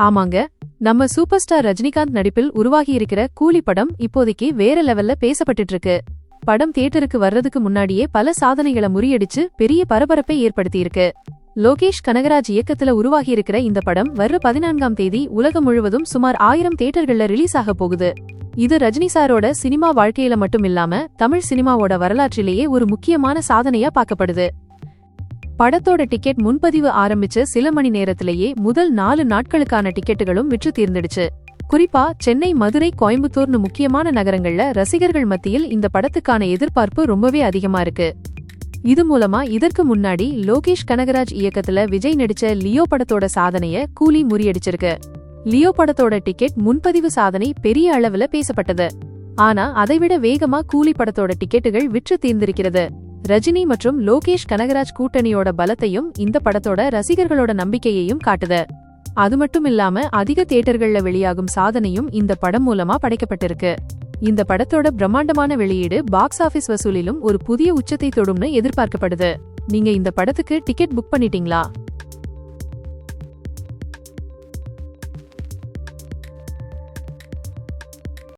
ஆமாங்க நம்ம super star Rajinikanth நடிப்பில் உருவாகியிருக்கிற கூலி படம் இப்போதைக்கு வேற லெவல்ல பேசப்பட்டுட்டு இருக்கு படம் தியேட்டருக்கு வர்றதுக்கு முன்னாடியே பல சாதனைகளை முறியடிச்சு பெரிய பரபரப்பை ஏற்படுத்தியிருக்கு. லோகேஷ் கனகராஜ் இயக்கத்துல உருவாகியிருக்கிற இந்த படம் வர்ற பதினான்காம் தேதி உலகம் முழுவதும் சுமார் ஆயிரம் தியேட்டர்கள்ல ரிலீஸ் ஆக போகுது. இது ரஜினி சாரோட சினிமா வாழ்க்கையில மட்டும் இல்லாம தமிழ் சினிமாவோட வரலாற்றிலேயே ஒரு முக்கியமான சாதனையா பார்க்கப்படுது. படத்தோட டிக்கெட் முன்பதிவு ஆரம்பிச்ச சில மணி நேரத்திலேயே முதல் நாலு நாட்களுக்கான டிக்கெட்டுகளும் விற்று தீர்ந்துடுச்சு. குறிப்பா சென்னை மதுரை கோயம்புத்தூர்னு முக்கியமான நகரங்கள்ல ரசிகர்கள் மத்தியில் இந்த படத்துக்கான எதிர்பார்ப்பு ரொம்பவே அதிகமா இருக்கு. இது மூலமா இதற்கு முன்னாடி லோகேஷ் கனகராஜ் இயக்கத்துல விஜய் நடிச்ச லியோ படத்தோட சாதனைய கூலி முறியடிச்சிருக்கு. லியோ படத்தோட டிக்கெட் முன்பதிவு சாதனை பெரிய அளவுல பேசப்பட்டது. ஆனா அதைவிட வேகமா கூலி படத்தோட டிக்கெட்டுகள் விற்று தீர்ந்திருக்கிறது. ரஜினி மற்றும் லோகேஷ் கனகராஜ் கூட்டணியோட பலத்தையும் இந்த படத்தோட ரசிகர்களோட நம்பிக்கையையும் காட்டுது. அது மட்டும் இல்லாம அதிக தியேட்டர்கள்ல வெளியாகும் சாதனையும் இந்த படம் மூலமா படைக்கப்பட்டிருக்கு. இந்த படத்தோட பிரம்மாண்டமான வெளியீடு பாக்ஸ் ஆபீஸ் வசூலிலும் ஒரு புதிய உச்சத்தை தொடும்னு எதிர்பார்க்கப்படுது. நீங்க இந்த படத்துக்கு டிக்கெட் புக் பண்ணிட்டீங்களா?